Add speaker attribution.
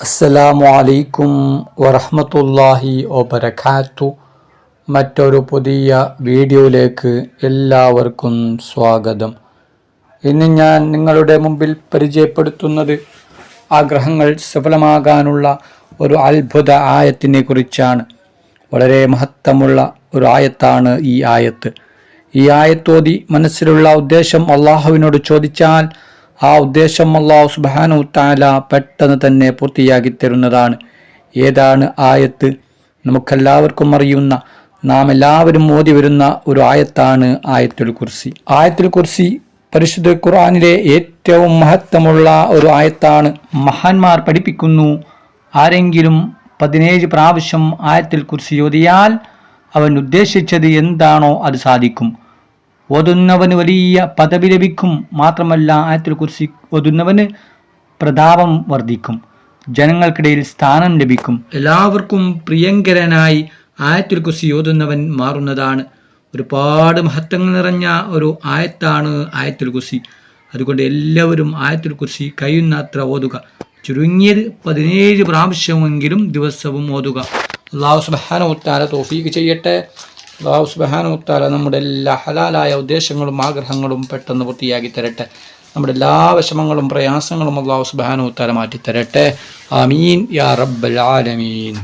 Speaker 1: അസ്സലാമു അലൈക്കും വറഹ്മത്തുള്ളാഹി വബറകാത്തു. മറ്റൊരു പുതിയ വീഡിയോയിലേക്ക് എല്ലാവർക്കും സ്വാഗതം. ഇന്ന് ഞാൻ നിങ്ങളുടെ മുമ്പിൽ പരിചയപ്പെടുത്തുന്നത് ആഗ്രഹങ്ങൾ സഫലമാകാനുള്ള ഒരു അത്ഭുത ആയത്തിനെ കുറിച്ചാണ്. വളരെ മഹത്വമുള്ള ഒരു ആയത്താണ് ഈ ആയത്ത്. ഈ ആയത്തോതി മനസ്സിലുള്ള ഉദ്ദേശം അള്ളാഹുവിനോട് ചോദിച്ചാൽ ആ ഉദ്ദേശം അള്ളാഹു സുബാനു താല പെട്ടെന്ന് തന്നെ പൂർത്തിയാക്കി തരുന്നതാണ്. ഏതാണ് ആയത്ത്? നമുക്കെല്ലാവർക്കും അറിയുന്ന നാം എല്ലാവരും ഓതി വരുന്ന ഒരു ആയത്താണ് ആയത്തുൽ കുർസി. ആയത്തുൽ കുർസി പരിശുദ്ധ ഖുർആനിലെ ഏറ്റവും മഹത്വമുള്ള ഒരു ആയത്താണ്. മഹാന്മാർ പഠിപ്പിക്കുന്നു ആരെങ്കിലും പതിനേഴ് പ്രാവശ്യം ആയത്തിൽ കുർസി ഓതിയാൽ അവൻ ഉദ്ദേശിച്ചത് എന്താണോ അത് സാധിക്കും. ഓതുന്നവന് വലിയ പദവി ലഭിക്കും. മാത്രമല്ല ആയത്തിൽ കുറിച്ച് ഒതുന്നവന് പ്രതാപം വർദ്ധിക്കും. ജനങ്ങൾക്കിടയിൽ സ്ഥാനം ലഭിക്കും. എല്ലാവർക്കും പ്രിയങ്കരനായി ആയത്തിൽ കുർസി ഓതുന്നവൻ മാറുന്നതാണ്. ഒരുപാട് മഹത്വങ്ങൾ നിറഞ്ഞ ഒരു ആയത്താണ് ആയത്തിൽ കുസി അതുകൊണ്ട് എല്ലാവരും ആയത്തിൽ കുസി കഴിയുന്നത്ര ഓതുക. ചുരുങ്ങിയത് പതിനേഴ് പ്രാവശ്യമെങ്കിലും ദിവസവും ഓതുക. അള്ളാഹു സുബാന ഉത്താര തോഫീക്ക് ചെയ്യട്ടെ. അള്ളാഹു സുബാനോത്താല നമ്മുടെ എല്ലാ ഹലാലായ ഉദ്ദേശങ്ങളും ആഗ്രഹങ്ങളും പെട്ടെന്ന് പൂർത്തിയാക്കി തരട്ടെ. നമ്മുടെ എല്ലാ വിഷമങ്ങളും പ്രയാസങ്ങളും അള്ളാഹു സുബാനോത്താല മാറ്റി തരട്ടെ അമീൻ യാ റബ്ബൽ ആലമീൻ.